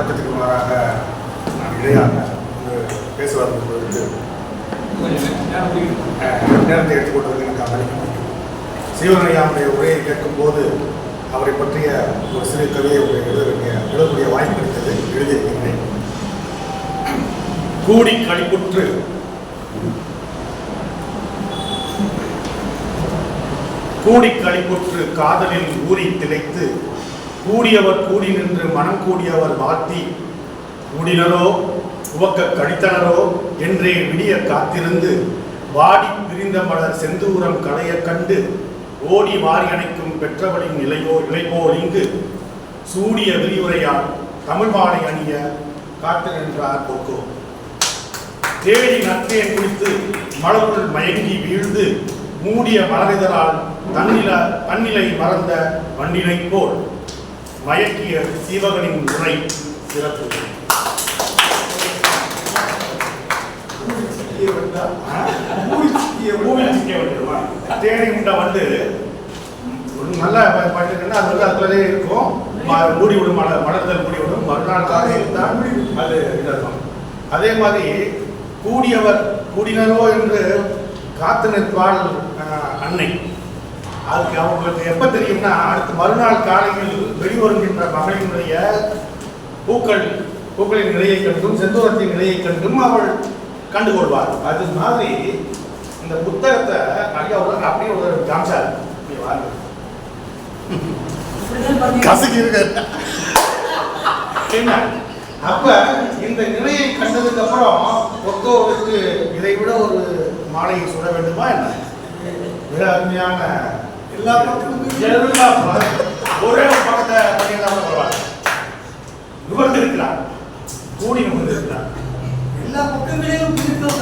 வழக்கத்துக்கு மாறாக நான் இடையாக ஒரு பேசுவார் பொழுது நேரத்தை எடுத்துக்கொண்டது எனக்கு அமளிக்க சீவனையாவுடைய உரையை கேட்கும்போது அவரை பற்றிய ஒரு சிறு கவிதை ஒரு எழுத வேண்டிய எழுதக்கூடிய வாய்ப்பு கிடைத்தது. எழுதியிருக்கின்றேன் கூடி கழிப்புற்று கூடி கழிப்புற்று காதலில் ஊறி திளைத்து கூடியவர் கூடி நின்று மனம் கூடியவர் வாத்தி கூடினரோ உவக்க கழித்தனரோ என்றே விடிய காத்திருந்து வாடி பிரிந்த மலர் செந்தூரம் களையக் கண்டு ஓடி வாரி அணைக்கும் பெற்றவளின் நிலையோ இலைபோல் இங்கு சூடிய விரிவுரையால் தமிழ் வாழை அணிய காத்து நின்றார் போக்கோ. தேடி நத்தையை குளித்து மலருள் மயங்கி வீழ்ந்து மூடிய மலரிதழால் தன்னில தன்னிலை மறந்த வண்டினை போல். மயக்கிய சீவகனின் உரை சிறப்பு. ஆ? பூவில் சிக்கிய வண்டுமா? தேடி உண்ட வண்டு. ஒரு நல்ல ப- பண்ணிருக்குன்னா அது வந்து அதுக்குள்ளே இருக்கும். ம- மூடி விடும் மலர் மலர்தல் மூடி விடும் மறுநாள் காலையில் தான் அது இதாகும். அதே மாதிரி கூடியவர் கூடினரோ என்று காத்து நிற்பாள் அன்னை. அதுக்கு அவங்களுக்கு எப்ப தெரியும்னா அடுத்த மறுநாள் காலையில் வெளிவருகின்ற மகளினுடைய பூக்கள் பூக்களின் நிலையை கண்டும் செந்தூரத்தின் நிலையை கண்டும் அவள் கண்டுகொள்வார் அது மாதிரி இந்த புத்தகத்தை ஐயா ஒரு அப்படியே ஒரு காமிச்சார். நீ வாங்க என்ன? அப்ப இந்த நிலையை கண்டதுக்கு அப்புறம் ஒத்தோவுக்கு இதை விட ஒரு மாலையை சுட வேண்டுமா என்ன? மிக அருமையான எல்லா பக்கமும் எல்லா ஒரே ஒரு பக்கத்தை பண்ணியிருந்தா பரவாயில்ல நிமிர்ந்து இருக்கிறார் கூடி நிமிர்ந்து இருக்கிறார் எல்லா பக்கங்களையும் பிரித்தோம்